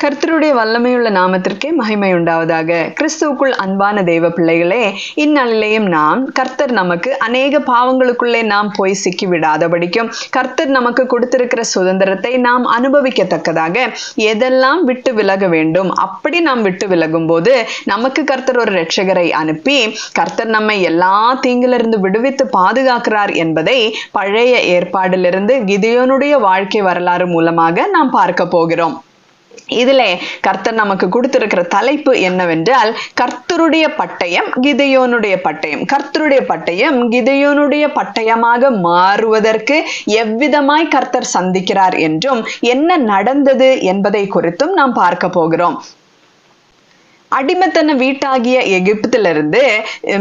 கர்த்தருடைய வல்லமையுள்ள நாமத்திற்கே மகிமை உண்டாவதாக கிறிஸ்துவுக்குள் அன்பான தெய்வ பிள்ளைகளே இந்நாளிலேயும் நாம் கர்த்தர் நமக்கு அநேக பாவங்களுக்குள்ளே நாம் போய் சிக்கி விடாதபடிக்கும் கர்த்தர் நமக்கு கொடுத்திருக்கிற சுதந்திரத்தை நாம் அனுபவிக்கத்தக்கதாக எதெல்லாம் விட்டு விலக வேண்டும் அப்படி நாம் விட்டு விலகும் போது நமக்கு கர்த்தர் ஒரு ரட்சகரை அனுப்பி கர்த்தர் நம்மை எல்லா தீங்கிலிருந்து விடுவித்து பாதுகாக்கிறார் என்பதை பழைய ஏற்பாடிலிருந்து கிதியோனுடைய வாழ்க்கை வரலாறு மூலமாக நாம் பார்க்க போகிறோம். இதிலே கர்த்தர் நமக்கு கொடுத்திருக்கிற தலைப்பு என்னவென்றால் கர்த்தருடைய பட்டயம் கிதையோனுடைய பட்டயம். கர்த்தருடைய பட்டயம் கிதையோனுடைய பட்டயமாக மாறுவதற்கு எவ்விதமாய் கர்த்தர் சந்திக்கிறார் என்றும் என்ன நடந்தது என்பதை குறித்தும் நாம் பார்க்க போகிறோம். அடிமைத்தன வீட்டாகிய எகிப்திலிருந்து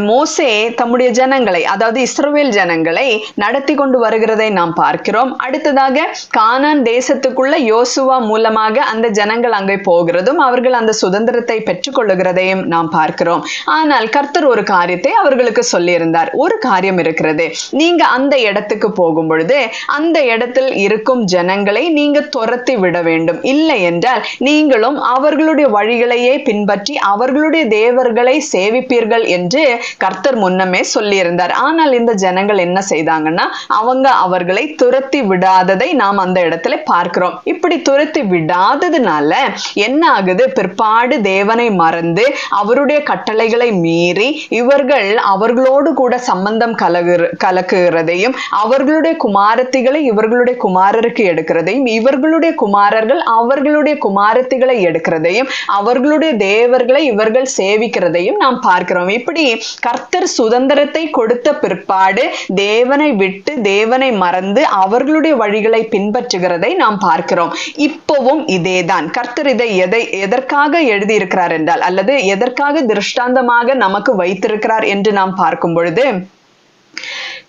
மோசே தம்முடைய ஜனங்களை அதாவது இஸ்ரோவேல் ஜனங்களை நடத்தி கொண்டு வருகிறதை நாம் பார்க்கிறோம். அடுத்ததாக கானான் தேசத்துக்குள்ள யோசுவா மூலமாக அந்த ஜனங்கள் அங்கே போகிறதும் அவர்கள் அந்த சுதந்திரத்தை பெற்றுக்கொள்ளுகிறதையும் நாம் பார்க்கிறோம். ஆனால் கர்த்தர் ஒரு காரியத்தை அவர்களுக்கு சொல்லியிருந்தார். ஒரு காரியம் இருக்கிறது. நீங்க அந்த இடத்துக்கு போகும் பொழுது அந்த இடத்தில் இருக்கும் ஜனங்களை நீங்க துரத்தி விட வேண்டும். இல்லை என்றால் நீங்களும் அவர்களுடைய வழிகளையே பின்பற்றி அவர்களுடைய தேவர்களை சேவிப்பீர்கள் என்று கர்த்தர் முன்னமே சொல்லியிருந்தார். ஆனால் இந்த ஜனங்கள் என்ன செய்தாங்கன்னா அவங்க அவர்களை துரத்தி விடாததை நாம் அந்த இடத்துல பார்க்கிறோம். இப்படி துரத்தி விடாததுனால என்ன ஆகுது? பிற்பாடு தேவனை மறந்து அவருடைய கட்டளைகளை மீறி இவர்கள் அவர்களோடு கூட சம்பந்தம் கலகு கலக்குகிறதையும் அவர்களுடைய குமாரத்திகளை இவர்களுடைய குமாரருக்கு எடுக்கிறதையும் இவர்களுடைய குமாரர்கள் அவர்களுடைய குமாரத்திகளை எடுக்கிறதையும் அவர்களுடைய தேவர்கள் இவர்கள் சேவிக்கிறதையும் நாம் பார்க்கிறோம். இப்படி கர்த்தர் சுதந்திரத்தை கொடுத்த பிற்பாடு தேவனை விட்டு தேவனை மறந்து அவர்களுடைய வழிகளை பின்பற்றுகிறதை நாம் பார்க்கிறோம். இப்பவும் இதேதான். கர்த்தர் இதை எதை எதற்காக எழுதியிருக்கிறார் என்றால் அல்லது எதற்காக திருஷ்டாந்தமாக நமக்கு வைத்திருக்கிறார் என்று நாம் பார்க்கும் பொழுது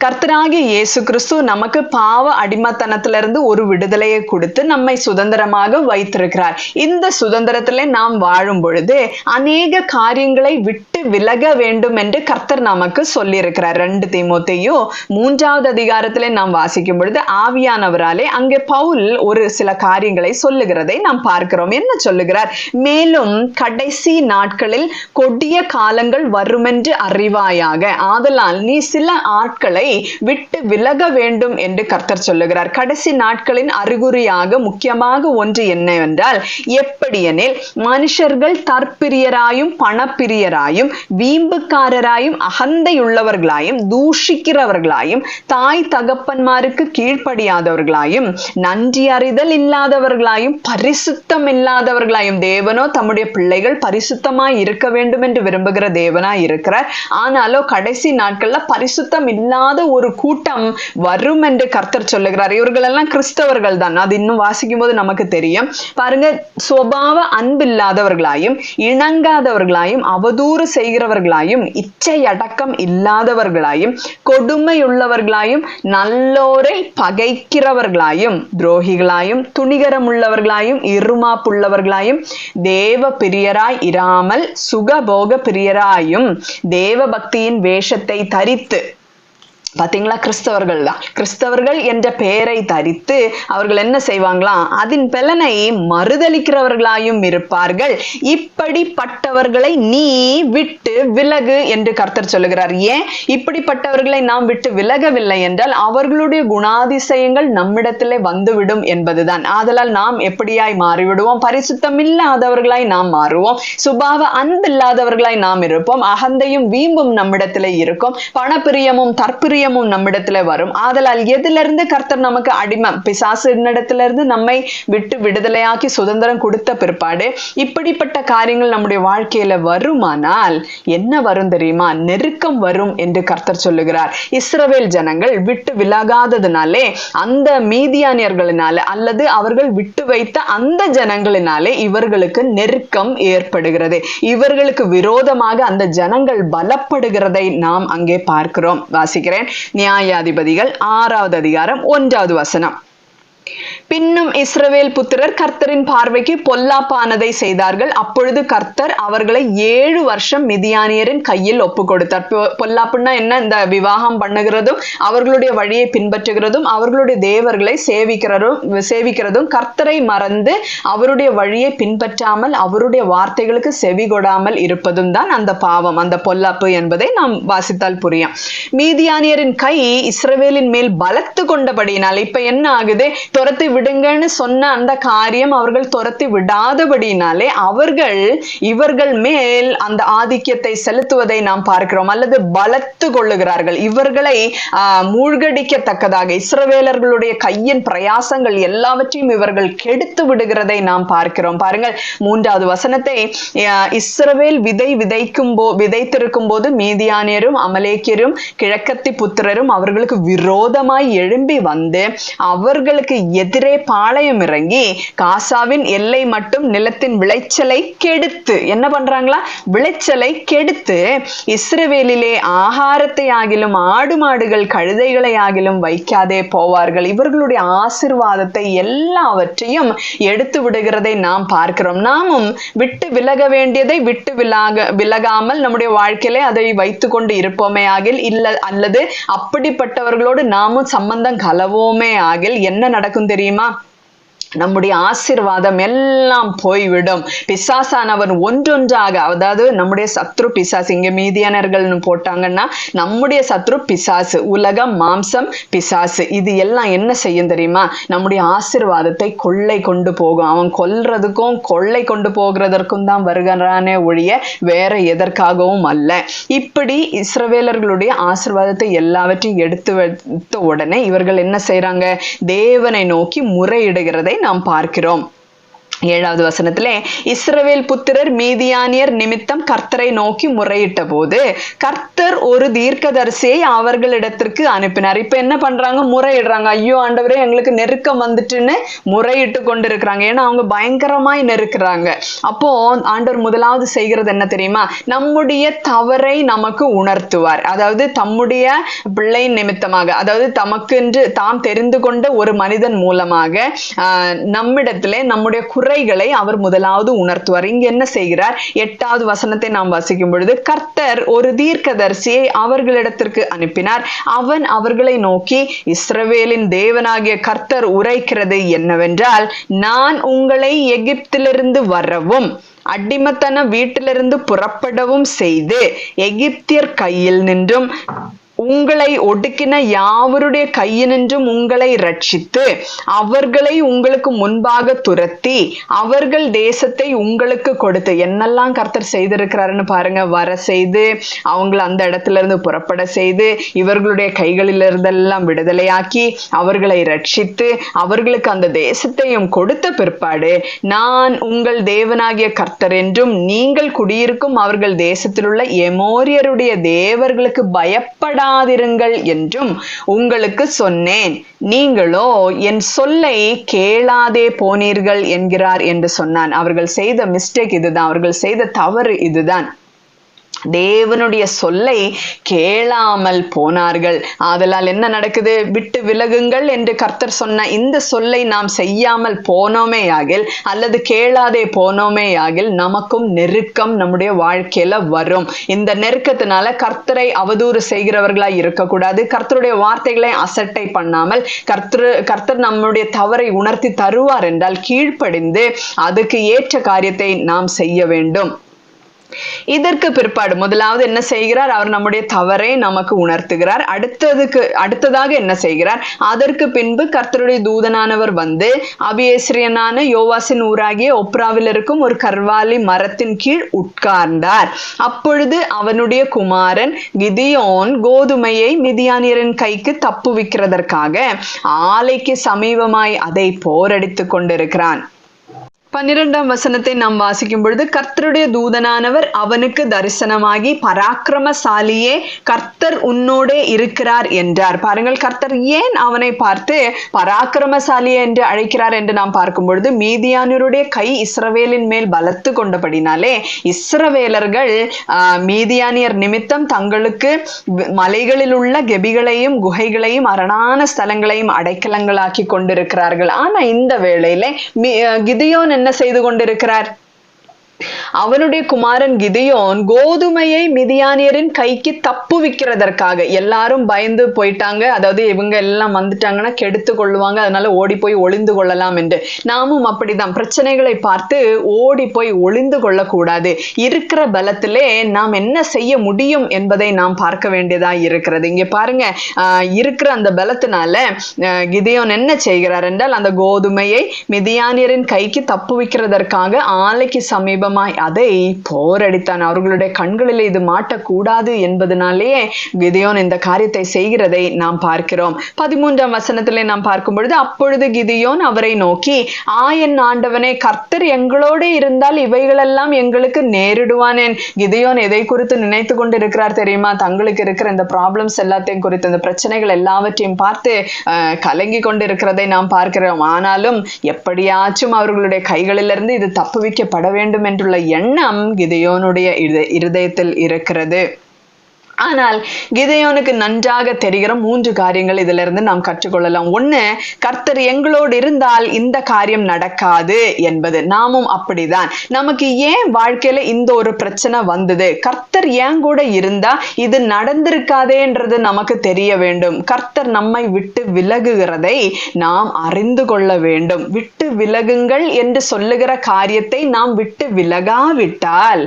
கர்த்தராகிய இயேசு கிறிஸ்து நமக்கு பாவ அடிமத்தனத்திலிருந்து ஒரு விடுதலையை கொடுத்து நம்மை சுதந்திரமாக வைத்திருக்கிறார். இந்த சுதந்திரத்திலே நாம் வாழும் பொழுது அநேக காரியங்களை விட்டு விலக வேண்டும் என்று கர்த்தர் நமக்கு சொல்லியிருக்கிறார். ரெண்டு தீமோத்தையும் மூன்றாவது அதிகாரத்தில் நாம் வாசிக்கும் பொழுது ஆவியானவராலே அங்கே பவுல் ஒரு சில காரியங்களை சொல்லுகிறதை நாம் பார்க்கிறோம். என்ன சொல்லுகிறார்? மேலும் கடைசி நாட்களில் கொடிய காலங்கள் வருமென்று அறிவாயாக. ஆதலால் நீ சில ஆட்களை விட்டு விலக வேண்டும் என்று கர்த்தர் சொல்லுகிறார். கடைசி நாட்களின் அறிகுறியாக முக்கியமாக ஒன்று என்னவென்றால் எப்படியெனில் மனுஷர்கள் தற்பிரியராயும் பணப்பிரியராயும் வீம்புக்காரராயும் அகந்தையுள்ளவர்களாயும் தூஷிக்கிறவர்களாயும் தாய் தகப்பன்மாருக்கு கீழ்ப்படியாதவர்களாயும் நன்றி அறிதல் இல்லாதவர்களாயும் பரிசுத்தம் இல்லாதவர்களாயும் தேவனோ தம்முடைய பிள்ளைகள் பரிசுத்தமாய் இருக்க வேண்டும் என்று விரும்புகிற தேவனாய் இருக்கிறார். ஆனாலோ கடைசி நாட்கள்ல பரிசுத்தம் இல்லாத ஒரு கூட்டம் வரும் என்று கர்த்தர் சொல்லுகிறார். இவர்கள் எல்லாம் கிறிஸ்தவர்கள் தான் அது இன்னும் வாசிக்கும் போது நமக்கு தெரியும். பாருங்க சுவாவ அன்பில்லாதவர்களாயும் இணங்காதவர்களாயும் அவதூறு செய்கிறவர்களாயும் இச்சை அடக்கம் இல்லாதவர்களாயும் கொடுமையுள்ளவர்களாயும் நல்லோரை பகைக்கிறவர்களாயும் துரோகிகளாயும் துணிகரம் உள்ளவர்களாயும் இருமாப்புள்ளவர்களாயும் தேவ பிரியராய் இராமல் சுகபோக பிரியராயும் தேவ பக்தியின் வேஷத்தை தரித்து பாத்தீங்களா? கிறிஸ்தவர்கள் தான். கிறிஸ்தவர்கள் என்ற பெயரை தரித்து அவர்கள் என்ன செய்வாங்களாம் அதன் பலனை மறுதளிக்கிறவர்களாயும் இருப்பார்கள். இப்படிப்பட்டவர்களை நீ விட்டு விலகு என்று கர்த்தர் சொல்லுகிறார். ஏன்? இப்படிப்பட்டவர்களை நாம் விட்டு விலகவில்லை என்றால் அவர்களுடைய குணாதிசயங்கள் நம்மிடத்திலே வந்துவிடும் என்பதுதான். ஆதலால் நாம் எப்படியாய் மாறிவிடுவோம்? பரிசுத்தம் இல்லாதவர்களாய் நாம் மாறுவோம். சுபாவ அன்பில்லாதவர்களாய் நாம் இருப்போம். அகந்தையும் வீம்பும் நம்மிடத்திலே இருக்கும். பணப்பிரியமும் தற்பிரிய பிரியமும் நம்மிடத்துல வரும். ஆதலால் எதுல இருந்து கர்த்தர் நமக்கு அடிமை பிசாசு இடத்திலிருந்து நம்மை விட்டு விடுதலையாக்கி சுதந்திரம் கொடுத்த பிற்பாடு இப்படிப்பட்ட காரியங்கள் நம்முடைய வாழ்க்கையில வருமானால் என்ன வரும் தெரியுமா? நெருக்கம் வரும் என்று கர்த்தர் சொல்லுகிறார். இஸ்ரவேல் ஜனங்கள் விட்டு விலகாததுனாலே அந்த மீதியானியர்களினால அல்லது அவர்கள் விட்டு வைத்த அந்த ஜனங்களினாலே இவர்களுக்கு நெருக்கம் ஏற்படுகிறது. இவர்களுக்கு விரோதமாக அந்த ஜனங்கள் பலப்படுகிறதை நாம் அங்கே பார்க்கிறோம். வாசிக்கிறேன். நியாயாதிபதிகள் ஆறாவது அதிகாரம் ஒன்றாவது வசனம் பின்னும் இஸ்ரவேல் புத்திரர் கர்த்தரின் பார்வைக்கு பொல்லாப்பானதை செய்தார்கள். அப்பொழுது கர்த்தர் அவர்களை ஏழு வருஷம் மிதியானியரின் கையில் ஒப்பு கொடுத்தார் பொல்லாப்புன்னா என்ன? இந்த விவாகம் பண்ணுகிறதும் அவர்களுடைய வழியை பின்பற்றுகிறதும் அவர்களுடைய தேவர்களை சேவிக்கிறதும் சேவிக்கிறதும் கர்த்தரை மறந்து அவருடைய வழியை பின்பற்றாமல் அவருடைய வார்த்தைகளுக்கு செவி கொடாமல் இருப்பதும் தான் அந்த பாவம் அந்த பொல்லாப்பு என்பதை நாம் வாசித்தால் புரியும். மீதியானியரின் கை இஸ்ரவேலின் மேல் பலத்து கொண்டபடியினால் இப்ப என்ன ஆகுது? துரத்தி விடுங்கன்னு சொன்ன அந்த காரியம் அவர்கள் துரத்தி விடாதபடினாலே அவர்கள் இவர்கள் மேல் அந்த ஆதிக்கியத்தை செலுத்துவதை நாம் பார்க்கிறோம். அல்லது பலத்து கொள்ளுகிறார்கள். இவர்களை மூழ்கடிக்கத்தக்கதாக இஸ்ரவேலர்களுடைய கையின் பிரயாசங்கள் எல்லாவற்றையும் இவர்கள் கெடுத்து விடுகிறதை நாம் பார்க்கிறோம். பாருங்கள் மூன்றாவது வசனத்தை இஸ்ரவேல் விதை விதைக்கும் போ விதைத்திருக்கும் போது மீதியானியரும் அமலேக்கியரும் கிழக்கத்தி புத்திரரும் அவர்களுக்கு விரோதமாய் எழும்பி வந்து அவர்களுக்கு எதிரே பாளையம் இறங்கி காசாவின் எல்லை மட்டும் நிலத்தின் விளைச்சலை கெடுத்து என்ன பண்றாங்களா? விளைச்சலை கெடுத்து இஸ்ரவேலிலே ஆகாரத்தை ஆகிலும் ஆடு மாடுகள் கழுதைகளை ஆகிலும் வைக்காதே போவார்கள். இவர்களுடைய ஆசிர்வாதத்தை எல்லாவற்றையும் எடுத்து விடுகிறதை நாம் பார்க்கிறோம். நாமும் விட்டு விலக வேண்டியதை விட்டு விலக விலகாமல் நம்முடைய வாழ்க்கையிலே அதை வைத்துக்கொண்டு இருப்போமே ஆகில் இல்ல அல்லது அப்படிப்பட்டவர்களோடு நாமும் சம்பந்தம் கலவோமே ஆகில் என்ன நடக்கும் நடக்கும் தெரியுமா? நம்முடைய ஆசீர்வாதம் எல்லாம் போய்விடும். பிசாசானவன் ஒன்றொன்றாக அதாவது நம்முடைய சத்ரு பிசாசு இங்க மீதியானர்கள்னு போட்டாங்கன்னா நம்முடைய சத்ரு பிசாசு உலகம் மாம்சம் பிசாசு இது எல்லாம் என்ன செய்யும் தெரியுமா? நம்முடைய ஆசீர்வாதத்தை கொள்ளை கொண்டு போகும். அவன் கொல்றதுக்கும் கொள்ளை கொண்டு போகிறதற்கும் தான் வருகிறானே ஒழிய வேற எதற்காகவும் அல்ல. இப்படி இஸ்ரவேலர்களுடைய ஆசிர்வாதத்தை எல்லாவற்றையும் எடுத்து வைத்த உடனே இவர்கள் என்ன செய்கிறாங்க தேவனை நோக்கி முறையிடுகிறதை நாம் பார்க்கிறோம். ஏழாவது வசனத்திலே இஸ்ரவேல் புத்திரர் மீதியானியர் நிமித்தம் கர்த்தரை நோக்கி முறையிட்ட போது கர்த்தர் ஒரு தீர்க்கதரிசியை அவர்களிடத்திற்கு அனுப்பினார். இப்ப என்ன பண்றாங்க? முறையிடுறாங்க. ஐயோ ஆண்டவரே எங்களுக்கு நெருக்கம் வந்துட்டுன்னு முறையிட்டு கொண்டிருக்கிறாங்க. ஏன்னா அவங்க பயங்கரமாய் நெருக்கிறாங்க. அப்போ ஆண்டவர் முதலாவது செய்கிறது என்ன தெரியுமா? நம்முடைய தவறை நமக்கு உணர்த்துவார். அதாவது தம்முடைய பிள்ளை நிமித்தமாக அதாவது தமக்கென்று தாம் தெரிந்து கொண்ட ஒரு மனிதன் மூலமாக ஆஹ், நம்மிடத்திலே நம்முடைய முறைகளை அவர் முதலாவது உணர்த்துவார். இங்க என்ன செய்கிறார்? எட்டாவது வசனத்தை நாம் வாசிக்கும் பொழுது கர்த்தர் ஒரு தீர்க்கதரிசியை அவர்களிடத்திற்கு அனுப்பினார். அவன் அவர்களை நோக்கி இஸ்ரவேலின் தேவனாகிய கர்த்தர் உரைக்கிறது என்னவென்றால் நான் உங்களை எகிப்திலிருந்து வரவும் அடிமத்தன வீட்டிலிருந்து புறப்படவும் செய்து எகிப்தியர் கையில் நின்றும் உங்களை ஒடுக்கின யாவருடைய கையினின்றும் உங்களை ரட்சித்து அவர்களை உங்களுக்கு முன்பாக துரத்தி அவர்கள் தேசத்தை உங்களுக்கு கொடுத்து என்னெல்லாம் கர்த்தர் செய்திருக்கிறாருன்னு பாருங்க. வர செய்து அவங்கள அந்த இடத்துல இருந்து புறப்பட செய்து இவர்களுடைய கைகளில் இருந்தெல்லாம் விடுதலையாக்கி அவர்களை ரட்சித்து அவர்களுக்கு அந்த தேசத்தையும் கொடுத்த பிற்பாடு நான் உங்கள் தேவனாகிய கர்த்தர் என்றும் நீங்கள் குடியிருக்கும் அவர்கள் தேசத்தில் உள்ள எமோரியருடைய தேவர்களுக்கு பயப்படாதிருங்கள் என்றும் உங்களுக்கு சொன்னேன். நீங்களோ என் சொல்லை கேளாதே போனீர்கள் என்கிறார் என்று சொன்னான். அவர்கள் செய்த மிஸ்டேக் இதுதான். அவர்கள் செய்த தவறு இதுதான். தேவனுடைய சொல்லை கேளாமல் போனார்கள். ஆதலால் என்ன நடக்குது? விட்டு விலகுங்கள் என்று கர்த்தர் சொன்ன இந்த சொல்லை நாம் செய்யாமல் போனோமே ஆகில் அல்லது கேளாதே போனோமே ஆகில் நமக்கும் நெருக்கம் நம்முடைய வாழ்க்கையில வரும். இந்த நெருக்கத்தினால கர்த்தரை அவதூறு செய்கிறவர்களாய் இருக்கக்கூடாது. கர்த்தருடைய வார்த்தைகளை அசட்டை பண்ணாமல் கர்த்தர் கர்த்தர் நம்முடைய தவறை உணர்த்தி தருவார் என்றால் கீழ்ப்படிந்து அதுக்கு ஏற்ற காரியத்தை நாம் செய்ய வேண்டும். இதற்கு பிற்பாடு முதலாவது என்ன செய்கிறார்? அவர் நம்முடைய தவறை நமக்கு உணர்த்துகிறார். அடுத்ததுக்கு அடுத்ததாக என்ன செய்கிறார்? அதற்கு பின்பு கர்த்தருடைய தூதனானவர் வந்து அபியேஸ்ரியனான யோவாசின் ஊராகிய ஒப்ராவில் இருக்கும் ஒரு கர்வாலி மரத்தின் கீழ் உட்கார்ந்தார். அப்பொழுது அவனுடைய குமாரன் கிதியோன் கோதுமையை மிதியானியரின் கைக்கு தப்புவிக்கிறதற்காக ஆலைக்கு சமீபமாய் அதை போரடித்துக் கொண்டிருக்கிறான். பன்னிரெண்டாம் வசனத்தை நாம் வாசிக்கும் பொழுது கர்த்தருடைய தூதனானவர் அவனுக்கு தரிசனமாகி பராக்கிரமசாலியே கர்த்தர் உன்னோடே இருக்கிறார் என்றார். பாருங்கள் கர்த்தர் ஏன் அவனை பார்த்து பராக்கிரமசாலியே என்று அழைக்கிறார் என்று நாம் பார்க்கும் பொழுது மீதியானருடைய கை இஸ்ரவேலின் மேல் பலத்து கொண்டபடினாலே இஸ்ரவேலர்கள் மீதியானியர் நிமித்தம் தங்களுக்கு மலைகளில் உள்ள கெபிகளையும் குகைகளையும் அரணான ஸ்தலங்களையும் அடைக்கலங்களாக்கி கொண்டிருக்கிறார்கள். ஆனா இந்த வேளையில கிதியோன் என்ன செய்து கொண்டிருக்கிறார்? அவனுடைய குமாரன் கிதியோன் கோதுமையை மிதியானியரின் கைக்கு தப்புவிக்கிறதற்காக எல்லாரும் பயந்து போயிட்டாங்க. அதாவது இவங்க எல்லாம் வந்துட்டாங்கன்னா கெடுத்து கொள்ளுவாங்க. அதனால ஓடி போய் ஒளிந்து கொள்ளலாம் என்று. நாமும் அப்படிதான். பிரச்சனைகளை பார்த்து ஓடி போய் ஒளிந்து கொள்ளக்கூடாது. இருக்கிற பலத்திலே நாம் என்ன செய்ய முடியும் என்பதை நாம் பார்க்க வேண்டியதா இருக்கிறது. இங்க பாருங்க இருக்கிற அந்த பலத்தினால கிதியோன் என்ன செய்கிறார் என்றால் அந்த கோதுமையை மிதியானியரின் கைக்கு தப்புவிக்கிறதற்காக ஆலைக்கு சமீபம் சமீபமாய் அதை போரடித்தான். அவர்களுடைய கண்களில் இது மாட்டக்கூடாது என்பதனாலேயே கிதியோன் இந்த காரியத்தை செய்கிறதை நாம் பார்க்கிறோம். பதிமூன்றாம் வசனத்திலே நாம் பார்க்கும் பொழுது அப்பொழுது கிதியோன் அவரை நோக்கி ஆயன் ஆண்டவனே கர்த்தர் எங்களோடு இருந்தால் இவைகளெல்லாம் எங்களுக்கு நேரிடுவானேன். கிதியோன் எதை குறித்து நினைத்து கொண்டு இருக்கிறார் தெரியுமா? தங்களுக்கு இருக்கிற இந்த ப்ராப்ளம்ஸ் எல்லாத்தையும் குறித்து இந்த பிரச்சனைகள் எல்லாவற்றையும் பார்த்து கலங்கி கொண்டு இருக்கிறதை நாம் பார்க்கிறோம். ஆனாலும் எப்படியாச்சும் அவர்களுடைய கைகளிலிருந்து இது தப்புவிக்கப்பட வேண்டும் என்று என்றுள்ள எண்ணம் கிதையோனுடைய இருதயத்தில் இருக்கிறது. ஆனால் கிதையோனுக்கு நன்றாக தெரிகிற மூன்று காரியங்கள் இதுல இருந்து நாம் கற்றுக்கொள்ளலாம். ஒண்ணு கர்த்தர் எங்களோடு இருந்தால் இந்த காரியம் நடக்காது என்பது. நாமும் அப்படிதான். நமக்கு ஏன் வாழ்க்கையில இந்த ஒரு பிரச்சனை வந்தது? கர்த்தர் ஏன் கூட இருந்தா இது நடந்திருக்காதேன்றது நமக்கு தெரிய வேண்டும். கர்த்தர் நம்மை விட்டு விலகுகிறதை நாம் அறிந்து கொள்ள வேண்டும். விட்டு விலகுங்கள் என்று சொல்லுகிற காரியத்தை நாம் விட்டு விலகாவிட்டால்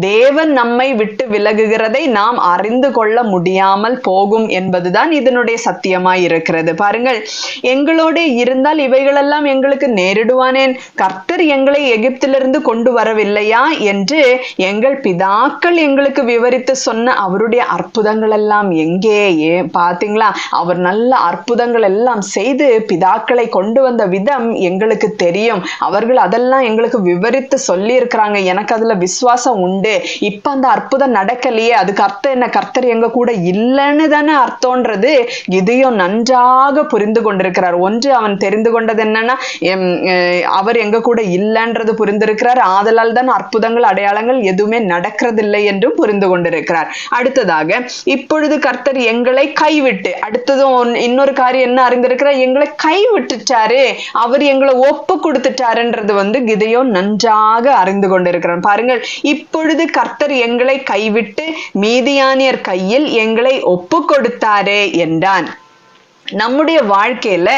தேவன் நம்மை விட்டு விலகுகிறதை நாம் அறிந்து கொள்ள முடியாமல் போகும் என்பதுதான் இதனுடைய சத்தியமாய் இருக்கிறது. பாருங்கள் எங்களோட இருந்தால் இவைகளெல்லாம் எங்களுக்கு நேரிடுவானேன். கர்த்தர் எங்களை எகிப்திலிருந்து கொண்டு வரவில்லையா என்று எங்கள் பிதாக்கள் எங்களுக்கு விவரித்து சொன்ன அவருடைய அற்புதங்கள் எல்லாம் எங்கே? ஏ பாத்தீங்களா அவர் நல்ல அற்புதங்கள் எல்லாம் செய்து பிதாக்களை கொண்டு வந்த விதம் எங்களுக்கு தெரியும். அவர்கள் அதெல்லாம் எங்களுக்கு விவரித்து சொல்லி இருக்கிறாங்க எனக்கு அதுல விசுவாசம் உண்டு. இப்ப அந்த அற்புதம் நடக்கலையே. அதுக்கு அர்த்தம் என்ன? கர்த்தர் எங்க கூட இல்லைன்னு தானே அர்த்தம்ன்றது இதையும் நன்றாக புரிந்து கொண்டிருக்கிறார். ஒன்று அவன் தெரிந்து கொண்டது என்னன்னா அவர் எங்க கூட இல்லைன்றது புரிந்திருக்கிறார். ஆதலால் தான் அற்புதங்கள் அடையாளங்கள் எதுவுமே நடக்கிறதில்லை என்றும் புரிந்து கொண்டிருக்கிறார். அடுத்ததாக இப்பொழுது கர்த்தர் எங்களை கைவிட்டு அடுத்ததும் ஒன்- இன்னொரு காரியம் என்ன அறிந்திருக்கிறார்? எங்களை கைவிட்டுட்டாரு அவர் எங்களை ஒப்பு கொடுத்துட்டாருன்றது வந்து கிதையோன் நன்றாக அறிந்து கொண்டிருக்கிறான் பாருங்கள் இப்பொழுது கர்த்தர் எங்களை கைவிட்டு மீதியானியர் கையில் எங்களை ஒப்பு கொடுத்தாரே என்றான். நம்முடைய வாழ்க்கையில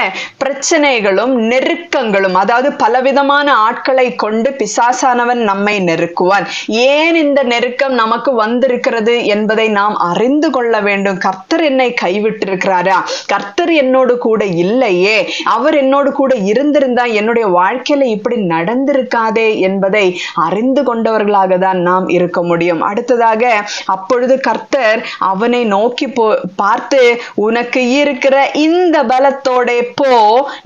பிரச்சனைகளும் நெருக்கங்களும் அதாவது பலவிதமான ஆட்களை கொண்டு பிசாசானவன் நம்மை நெருக்குவான். ஏன் இந்த நெருக்கம் நமக்கு வந்திருக்கிறது என்பதை நாம் அறிந்து கொள்ள வேண்டும். கர்த்தர் என்னை கைவிட்டிருக்கிறாரா? கர்த்தர் என்னோடு கூட இல்லையே. அவர் என்னோடு கூட இருந்திருந்தா என்னுடைய வாழ்க்கையில இப்படி நடந்திருக்காதே என்பதை அறிந்து கொண்டவர்களாக தான் நாம் இருக்க முடியும். அடுத்ததாக அப்பொழுது கர்த்தர் அவனை நோக்கி போ பார்த்து உனக்கு இருக்கிற இந்த பலத்தோட போ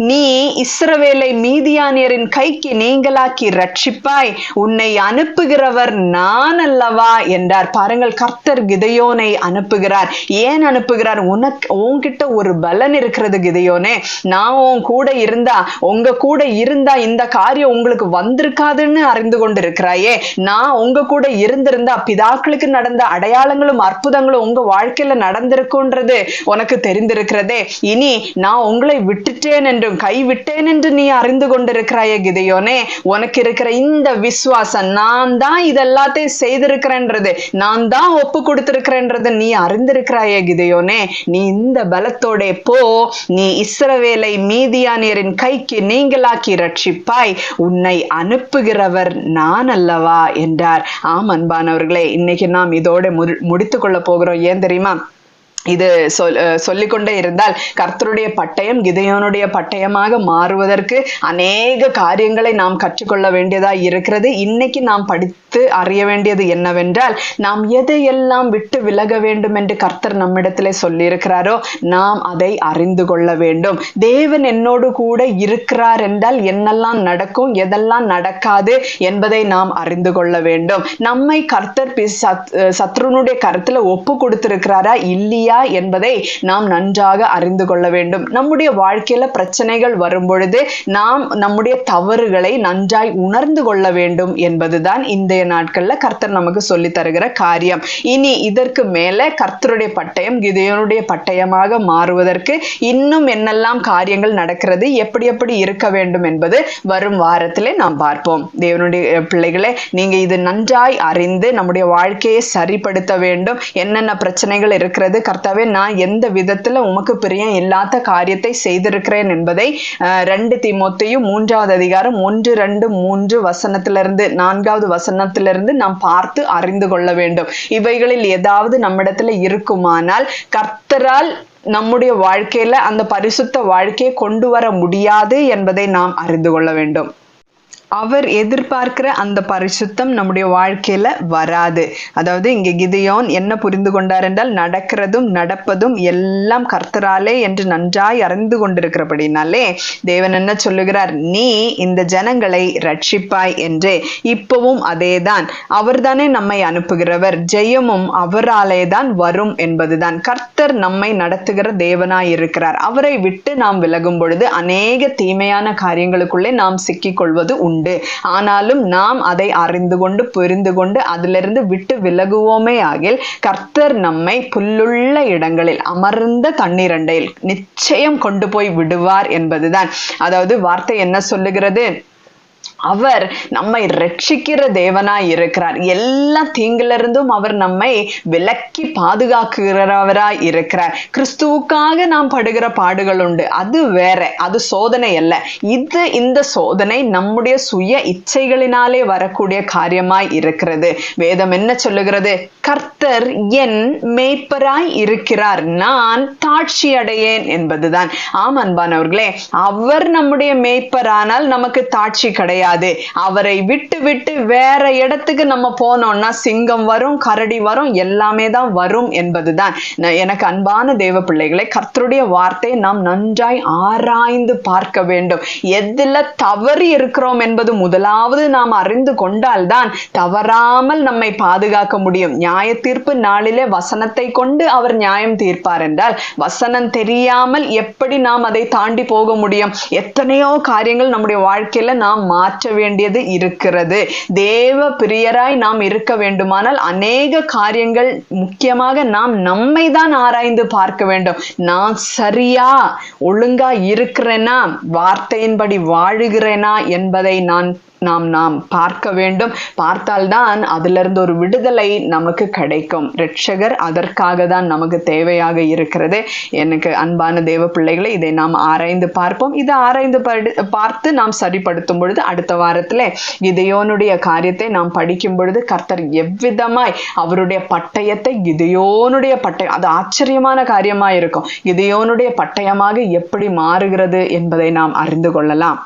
நீ இஸ்ரவேலை மீதியானியரின் கைக்கு நீங்களாக்கி ரட்சிப்பாய். உன்னை அனுப்புகிறவர் நான் அல்லவா என்றார். பாருங்கள் கர்த்தர் கிதையோனை அனுப்புகிறார். ஏன் அனுப்புகிறார்? உனக்கு உன்கிட்ட ஒரு பலன் இருக்கிறது கிதையோனே. நான் உன் கூட இருந்தா உங்க கூட இருந்தா இந்த காரியம் உங்களுக்கு வந்திருக்காதுன்னு அறிந்து கொண்டிருக்கிறாயே. நான் உங்க கூட இருந்திருந்தா பிதாக்களுக்கு நடந்த அடையாளங்களும் அற்புதங்களும் உங்க வாழ்க்கையில நடந்திருக்கும்ன்றது உனக்கு தெரிந்திருக்கிறதே. இனி நான் உங்களை விட்டுட்டேன் என்றும் கைவிட்டேன் என்று நீ அறிந்து கொண்டிருக்கிறாயே கிதையோனே உனக்கு இருக்கிற இந்த விசுவாசம் நான் தான் இதெல்லாத்தையும் செய்திருக்கிறேன்றது நான் தான் ஒப்பு கொடுத்திருக்கிறேன்றது நீ அறிந்திருக்கிறாயே கிதையோனே நீ இந்த பலத்தோட போ நீ இஸ்ரவேலை மீதியானியரின் கைக்கு நீங்களாக்கி ரட்சிப்பாய் உன்னை அனுப்புகிறவர் நான் அல்லவா என்றார். ஆம் அன்பானவர்களே இன்னைக்கு நாம் இதோட முடி- முடித்துக் கொள்ள போகிறோம். ஏன் தெரியுமா? இது சொல் சொல்லிக்கொண்டே இருந்தால் கர்த்தருடைய பட்டயம் கிதையோனுடைய பட்டயமாக மாறுவதற்கு அநேக காரியங்களை நாம் கற்றுக்கொள்ள வேண்டியதா இருக்கிறது. இன்னைக்கு நாம் படித்து அறிய வேண்டியது என்னவென்றால் நாம் எதையெல்லாம் விட்டு விலக வேண்டும் என்று கர்த்தர் நம்மிடத்திலே சொல்லியிருக்கிறாரோ நாம் அதை அறிந்து கொள்ள வேண்டும். தேவன் என்னோடு கூட இருக்கிறார் என்றால் என்னெல்லாம் நடக்கும் எதெல்லாம் நடக்காது என்பதை நாம் அறிந்து கொள்ள வேண்டும். நம்மை கர்த்தர் சத்- சத்ருனுடைய கருத்துல ஒப்பு கொடுத்திருக்கிறாரா? இல்லையா என்பதை நாம் நன்றாக அறிந்து கொள்ள வேண்டும். நம்முடைய வாழ்க்கையில பிரச்சனைகள் வரும் பொழுது நாம் நம்முடைய தவறுகளை நன்றாய் உணர்ந்து கொள்ள வேண்டும் என்பதுதான் இன்றைய நாட்கள்ல கர்த்தர் நமக்கு சொல்லி தருகிற காரியம். இனி இதற்கு மேல கர்த்தருடைய பட்டயம் கிதையனுடைய பட்டயமாக மாறுவதற்கு இன்னும் என்னெல்லாம் காரியங்கள் நடக்கிறது எப்படி எப்படி இருக்க வேண்டும் என்பது வரும் வாரத்திலே நாம் பார்ப்போம். தேவனுடைய பிள்ளைகளே நீங்க இது நன்றாய் அறிந்து நம்முடைய வாழ்க்கையை சரிப்படுத்த வேண்டும். என்னென்ன பிரச்சனைகள் இருக்கிறது கர்த்தாவே நான் எந்த விதத்துல உமக்கு பிரியம் இல்லாத காரியத்தை செய்திருக்கிறேன் என்பதை அஹ், ரெண்டு திமுத்தையும் மூன்றாவது அதிகாரம் ஒன்று ரெண்டு மூன்று வசனத்திலிருந்து நான்காவது வசனத்திலிருந்து நாம் பார்த்து அறிந்து கொள்ள வேண்டும். இவைகளில் ஏதாவது நம்மிடத்துல இருக்குமானால் கர்த்தரால் நம்முடைய வாழ்க்கையில அந்த பரிசுத்த வாழ்க்கையை கொண்டு வர முடியாது என்பதை நாம் அறிந்து கொள்ள வேண்டும். அவர் எதிர்பார்க்கிற அந்த பரிசுத்தம் நம்முடைய வாழ்க்கையில வராது. அதாவது இங்க கிதியோன் என்ன புரிந்து கொண்டார் என்றால் நடக்கிறதும் நடப்பதும் எல்லாம் கர்த்தராலே என்று நன்றாய் அறிந்து கொண்டிருக்கிறபடினாலே தேவன் என்ன சொல்லுகிறார்? நீ இந்த ஜனங்களை ரட்சிப்பாய் என்றே. இப்பவும் அதேதான். அவர்தானே நம்மை அனுப்புகிறவர். ஜெயமும் அவராலே தான் வரும் என்பதுதான். கர்த்தர் நம்மை நடத்துகிற தேவனாய் இருக்கிறார். அவரை விட்டு நாம் விலகும் பொழுது அநேக தீமையான காரியங்களுக்குள்ளே நாம் சிக்கிக் கொள்வது உண்டு. ஆனாலும் நாம் அதை அறிந்து கொண்டு புரிந்து கொண்டு அதிலிருந்து விட்டு விலகுவோமே ஆகில் கர்த்தர் நம்மை புல்லுள்ள இடங்களில் அமர்ந்த தண்ணீரண்டையில் நிச்சயம் கொண்டு போய் விடுவார் என்பதுதான். அதாவது வார்த்தை என்ன சொல்லுகிறது? அவர் நம்மை ரட்சிக்கிற தேவனாய் இருக்கிறார். எல்லா தீங்கிலிருந்தும் அவர் நம்மை விலக்கி பாதுகாக்கிறவராய் இருக்கிறார். கிறிஸ்துவுக்காக நாம் படுகிற பாடுகள் உண்டு. அது வேற அது சோதனை அல்ல. இது இந்த சோதனை நம்முடைய சுய இச்சைகளினாலே வரக்கூடிய காரியமாய் இருக்கிறது. வேதம் என்ன சொல்லுகிறது? கர்த்தர் என் மேய்ப்பராய் இருக்கிறார். நான் தாட்சி அடையேன் என்பதுதான். ஆம் அன்பானவர்களே. அவர் நம்முடைய மேய்ப்பரானால் நமக்கு தாட்சி கிடையாது. அவரை விட்டு விட்டு வேற இடத்துக்கு நம்ம போனோம்னா சிங்கம் வரும் கரடி வரும் எல்லாமே தான் வரும் என்பதுதான். எனக்கு அன்பான தேவ பிள்ளைகளை கர்த்தருடைய வார்த்தையை நாம் நன்றாய் ஆராய்ந்து பார்க்க வேண்டும். எதுல தவறி இருக்கிறோம் என்பது முதலாவது நாம் அறிந்து கொண்டால்தான் தவறாமல் நம்மை பாதுகாக்க முடியும். நியாய தீர்ப்பு நாளிலே வசனத்தை கொண்டு அவர் நியாயம் தீர்ப்பார் என்றால் வசனம் தெரியாமல் எப்படி நாம் அதை தாண்டி போக முடியும்? எத்தனையோ காரியங்கள் நம்முடைய வாழ்க்கையில நாம் மாற்ற வேண்டியது இருக்கிறது. தேவ பிரியராய் நாம் இருக்க வேண்டுமானால் அநேக காரியங்கள் முக்கியமாக நாம் நம்மை தான் ஆராய்ந்து பார்க்க வேண்டும். நான் சரியா ஒழுங்கா இருக்கிறேனா? வார்த்தையின்படி வாழுகிறேனா என்பதை நான் நாம் நாம் பார்க்க வேண்டும். பார்த்தால்தான் அதிலிருந்து ஒரு விடுதலை நமக்கு கிடைக்கும். ரட்சகர் அதற்காக தான் நமக்கு தேவையாக இருக்கிறது. எனக்கு அன்பான தேவ பிள்ளைகளை இதை நாம் ஆராய்ந்து பார்ப்போம். இதை ஆராய்ந்து பார்த்து நாம் சரிப்படுத்தும் பொழுது அடுத்த வாரத்துல கிதையோனுடைய காரியத்தை நாம் படிக்கும் பொழுது கர்த்தர் எவ்விதமாய் அவருடைய பட்டயத்தை கிதையோனுடைய பட்டயம் அது ஆச்சரியமான காரியமாக இருக்கும் கிதையோனுடைய பட்டயமாக எப்படி மாறுகிறது என்பதை நாம் அறிந்து கொள்ளலாம்.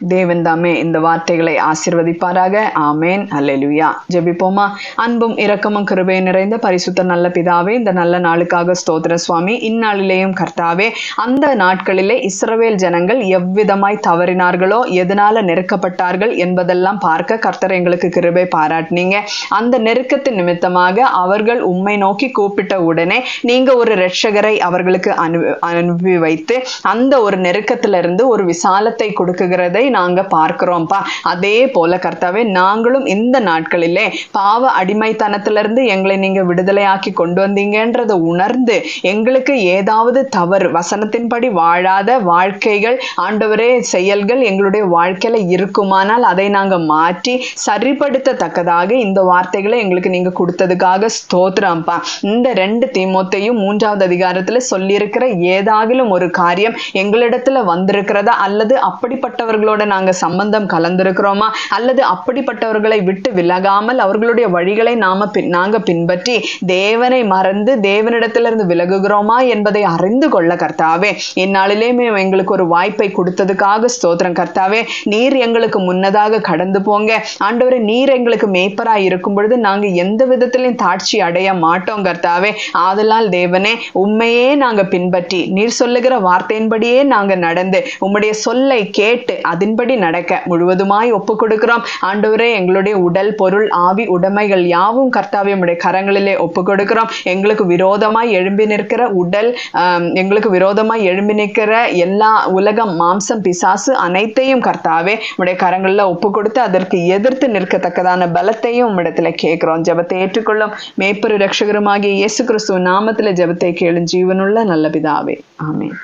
தேவன் தாமே இந்த வார்த்தைகளை ஆசிர்வதிப்பாராக. ஆமேன். அல்லேலூயா ஜெபிப்போமா? அன்பும் இரக்கமும் கிருபை நிறைந்த பரிசுத்த நல்ல பிதாவே இந்த நல்ல நாளுக்காக ஸ்தோத்திர சுவாமி இந்நாளிலேயும் கர்த்தாவே அந்த நாட்களிலே இஸ்ரவேல் ஜனங்கள் எவ்விதமாய் தவறினார்களோ எதனால நெருக்கப்பட்டார்கள் என்பதெல்லாம் பார்க்க கர்த்தர் எங்களுக்கு கிருபை பாராட்டினீங்க. அந்த நெருக்கத்தின் நிமித்தமாக அவர்கள் உம்மை நோக்கி கூப்பிட்ட உடனே நீங்க ஒரு ரட்சகரை அவர்களுக்கு அனு அனுப்பி வைத்து அந்த ஒரு நெருக்கத்திலிருந்து ஒரு விசாலத்தை கொடுக்குகிறதை நாங்க பார்க்கிறோம்ப்பா அதே போல கர்த்தாவே நாங்களும் இந்த நாட்களிலே பாவ அடிமைத்தனத்திலிருந்து எங்களை நீங்க விடுதலையாக்கி கொண்டு வந்தீங்கன்றதை உணர்ந்து எங்களுக்கு ஏதாவது தவறு வசனத்தின்படி வாழாத வாழ்க்கைகள் ஆண்டவரே செயல்கள் எங்களுடைய வாழ்க்கையில இருக்குமானால் அதை நாங்க மாற்றி சரிப்படுத்தத்தக்கதாக இந்த வார்த்தைகளை எங்களுக்கு நீங்க கொடுத்ததுக்காக ஸ்தோத்திரம்ப்பா இந்த ரெண்டு தீமோத்தையும் மூன்றாவது அதிகாரத்துல சொல்லியிருக்கிற ஏதாகிலும் ஒரு காரியம் எங்களிடத்துல வந்திருக்கிறதா அல்லது அப்படிப்பட்டவர்களோட அவர்களோட நாங்க சம்பந்தம் கலந்திருக்கிறோமா? அல்லது அப்படிப்பட்டவர்களை விட்டு விலகாமல் அவர்களுடைய வழிகளை நாம பின் நாங்க பின்பற்றி தேவனை மறந்து தேவனிடத்திலிருந்து விலகுகிறோமா என்பதை அறிந்து கொள்ள கர்த்தாவே இந்நாளிலேயுமே எங்களுக்கு ஒரு வாய்ப்பை கொடுத்ததுக்காக ஸ்தோத்திரம் கர்த்தாவே நீர் எங்களுக்கு முன்னதாக கடந்து போங்க. ஆண்டவரே நீர் எங்களுக்கு மேய்ப்பராய் இருக்கும் பொழுது நாங்க எந்த விதத்திலையும் தாட்சி அடைய மாட்டோம் கர்த்தாவே. ஆதலால் தேவனே உண்மையே நாங்க பின்பற்றி நீர் சொல்லுகிற வார்த்தையின்படியே நாங்க நடந்து உம்முடைய சொல்லை கேட்டு அதன்படி நடக்க முழுவதுமாய் ஒப்பு கொடுக்கிறோம் ஆண்டவரே எங்களுடைய உடல் பொருள் ஆவி உடைமைகள் யாவும் கர்த்தாவே உம்முடைய கரங்களிலே ஒப்பு கொடுக்கிறோம் எங்களுக்கு விரோதமாய் எழும்பி நிற்கிற உடல் எங்களுக்கு விரோதமாய் எழும்பி நிற்கிற எல்லா உலகம் மாம்சம் பிசாசு அனைத்தையும் கர்த்தாவே உடைய கரங்களில் ஒப்பு கொடுத்து அதற்கு எதிர்த்து நிற்கத்தக்கதான பலத்தையும் உம்மிடத்துல கேட்கிறோம். ஜபத்தை ஏற்றுக்கொள்ளும். மேய்ப்பரு ரட்சகருமாகிய இயேசு கிறிஸ்துவ நாமத்தில் ஜபத்தை கேளும் ஜீவனுள்ள நல்ல பிதாவே. ஆமேன்.